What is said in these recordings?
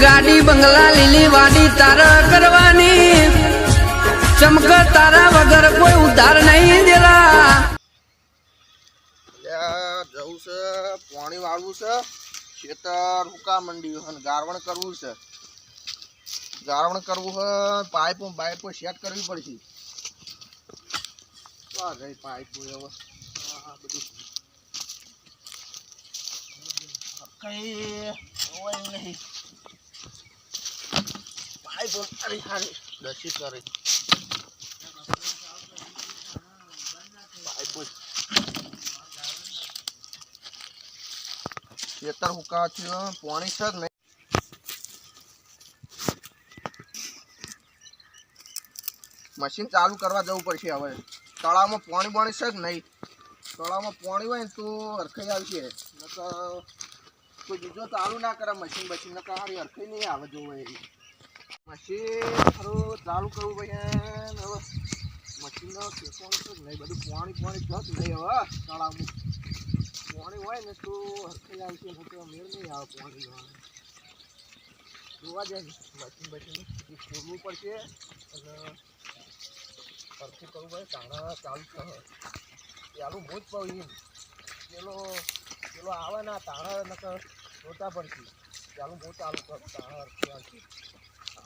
ગાડી, બંગલા, લીલી વાડી, તારા કરવાની. ચમક તારા વગર કોઈ ઉધાર નહીં દેલા. જવું છે, પાણી વાળવું છે. ખેતર હુકા મંડી ગારવણ કરવું છે. ગારવણ કરવું હોય, પાઇપો પાઇપો સેટ કરવી પડશે. આ ગઈ બધું. કઈ હોય નહીં. પાઇપો અરે હારી દસી કરે ખેતર હુકા છે પાણી છે નહીં. મશીન ચાલુ કરવા જવું પડશે હવે. તળાવમાં પાણી પાણી છે જ નહીં. તળાવમાં પાણી હોય ને તો હરખાઈ આવશે નકર કોઈ બીજો ચાલુ ના કરે, મશીન બશીન. નકર હારી હરખાઈ નહીં આવે જોવે એવી મશીન ખરું ચાલુ કરવું ભાઈ હવે મશીનનો ફેંકવાનું નહીં. બધું પાણી પાણી છે નહીં હવે તળાવમાં. પાણી હોય ને તો હરખી આવશે ને તો મેળ નહીં આવે પાણી જોવાનું. જોવા જાય ને મશીન એ ખોલવું પડશે. અને સરખું કરવું પડે. તાણા ચાલુ પેલું બહુ જ પાવું પેલો પેલો આવે ને તાણા નકર જોતા પડશે. ચાલુ બહુ ચાલુ કરું. તાણા હરખી આવશે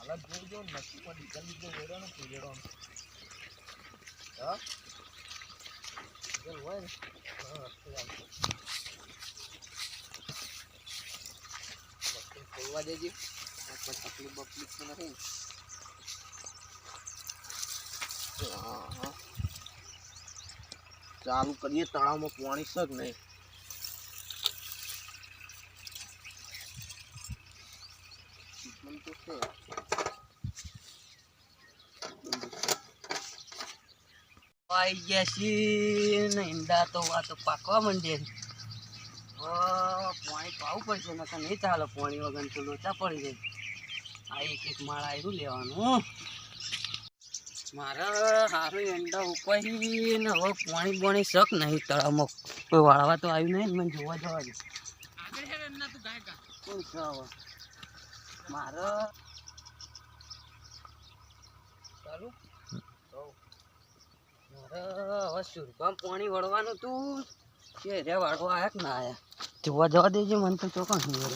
હાલત જોજો પણ ડીઝલ બીજલ વેડવાનું પીડવાનું હા? ડીઝલ હોય ને હા ખોલવા દેજે. તકલીફ બકલીફ તો નથી. ચાલુ કરીએ, તળાવમાં પાણી જ નહીં. આઈ ગયા છીએ ને ઈંડા તો વાતો પાકવા માંડે પાણી પાવું પડશે નકર નહીં ચાલે પાણી વગર તો લોચા પડી જાય. આ એક એક માળ આવ્યું લેવાનું મારે સારું ઈંડા ઉપાડી ને હવે પાણી પાણી શક નહીં તળાવમાં કોઈ વાળવા તો આવ્યું નહીં મને જોવા જવા દે. મારે ચાલુ? મારે હવે સુરપામાં પાણી વળવાનું તું. કે રે વાળવા ના જોવા જવા દેજે, મને તો ચોકન નહીં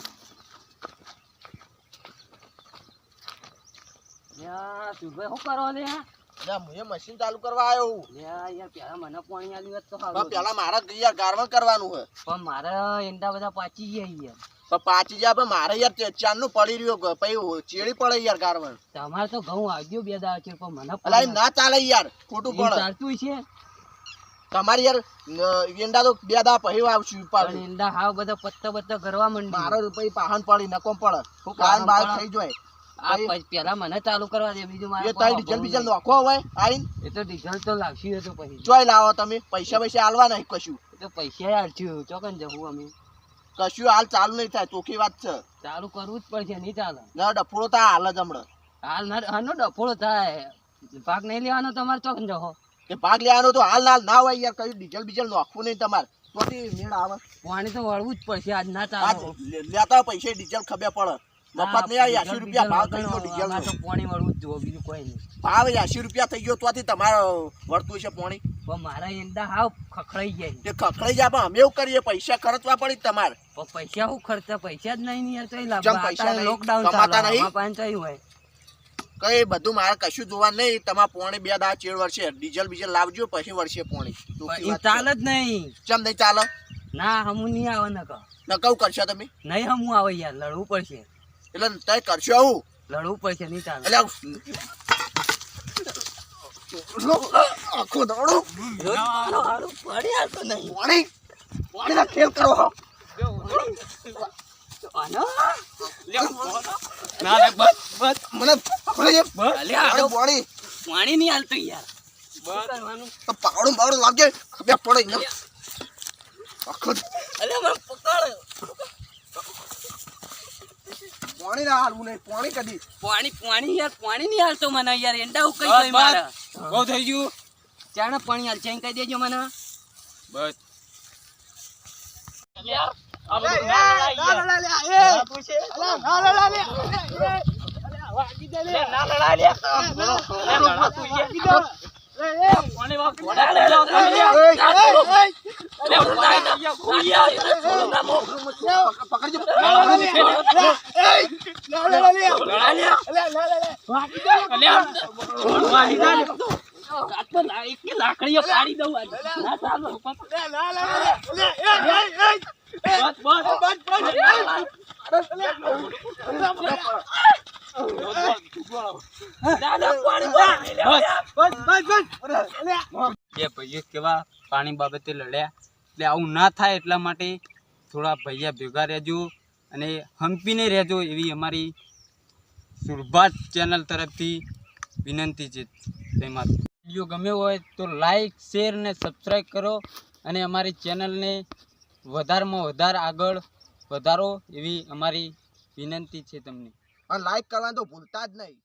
યા, સુરભાઈ, શું કરો લે હું મશીન ચાલુ કરવા આવ્યો હું. યાર પેલા મને પાણી આલ્યું હોત તો સારું પેલા મારા યાર ગારવણ કરવાનું હે પણ મારે એંડા બધા પાચી ગયા યાર. પણ પાચી પણ મારે યાર તે ચાંદનું પડી રહ્યો પછી ચેડી પડે યાર ગારવણ તમારે તો ઘઉં આવ્યો બે દાડા છે પણ મને અલા ના ચાલે યાર ખોટું પડે ચાલતું છે? તમારી યાર ઈંડા તો બે દા પછી આવશું પણ. ઈંડા હાવ બધા પત્તા પત્તા કરવા માંડી મારો પછી પાહન પડી નકો પડે. કાન બાર? થઈ જાય. પેલા મને ચાલુ કરવા દે બીજું મારે તારી ડીઝલ બીજલ નોખો હોય આઈન એ તો ડીઝલ તો લાવશે તો પછી. ચોય લાવો તમે પૈસા પૈસા હાલવા નહીં કશું. તો પૈસા હાલશું ચોકન જવું અમે. કશું હાલ ચાલુ નહીં થાય ચોખ્ખી વાત છે. ચાલુ કરવું જ પડશે નહીં ચાલે. ના ડફોડો હાલ જ હમણાં. હાલ ના આનો ડફોળો થાય. ભાગ નહીં લેવાનો તમારે ચોકન જવો. એ ભાગ લેવાનો તો હાલ હાલ ના હોય યાર કયું ડીઝલ બીજલ નાખવું નહીં તમારે. તો મેળ આવે. પાણી તો વળવું જ પડશે આજ ના ચાલે. લેતા પૈસા ડીઝલ ખબર પડે. મફત નહીં આવી એસી રૂપિયા ભાવ થઈ ગયો ડીઝલ તો પાણી વળવું જ જોવો બીજું કોઈ નહીં. ભાવ એસી રૂપિયા થઈ ગયો તોથી તમારે વળતું છે પાણી. પણ મારા ઈંડા હાવ ખખડાઈ જાય તે ખખડાઈ જાય પણ અમે એવું કરીએ પૈસા ખર્ચવા પડી તમારે. પણ પૈસા હું ખર્ચા પૈસા જ નહીં યાર તો લાભ પૈસા લોકડાઉન કમાતા નહીં? પાંચ હોય. કઈ બધું મારે કશું જોવા નહીં તમારે પોણી બે દા ચેડ વર્ષે ડીઝલ બીજલ લાવજો પછી વર્ષે પોણી. ચાલે જ નહીં. ચમ નહીં ચાલે? ના હમું નહીં આવે ન કહો નકવ કરશો તમે? નહીં હમું આવે યાર લડવું પડશે. એટલે તય કરશો આવું. લડવું પડશે નહીં ચાલે એટલે આખો દોડો. નહીં. પોણી પોણીના ખેલ કરો હો. પાણી? નહીં હાલતું યાર. તો પાવડું બાવડું લાગે. ખબર પડે ને આખો અલે મને પકડ. પોણી ના હાલવું નહીં પાણી કદી પાણી પાણી યાર પાણી નહીં હાલતો મને યાર એંડા ઉકાઈ ગઈ મારે બહુ થઈ ગયું ચાણે પાણી હાલ ચેન કહી દેજો મને બસ યાર લે, લાકડીઓ કાઢી દઉં ના ચાલો. બસ. બે ભાઈઓ કેવા પાણી બાબતે લડ્યા એટલે આવું ના થાય એટલા માટે થોડા ભૈયા ભેગા રહેજો અને હંપીને રહેજો એવી અમારી સુરભાત ચેનલ તરફથી વિનંતી છે. તેમાં વીડિયો ગમ્યો હોય તો લાઈક, શેર ને સબસ્ક્રાઈબ કરો અને અમારી ચેનલને વધારેમાં વધારે આગળ વધારો એવી અમારી વિનંતી છે તમને. લાઈક કરવાનું તો ભૂલતા જ નહીં.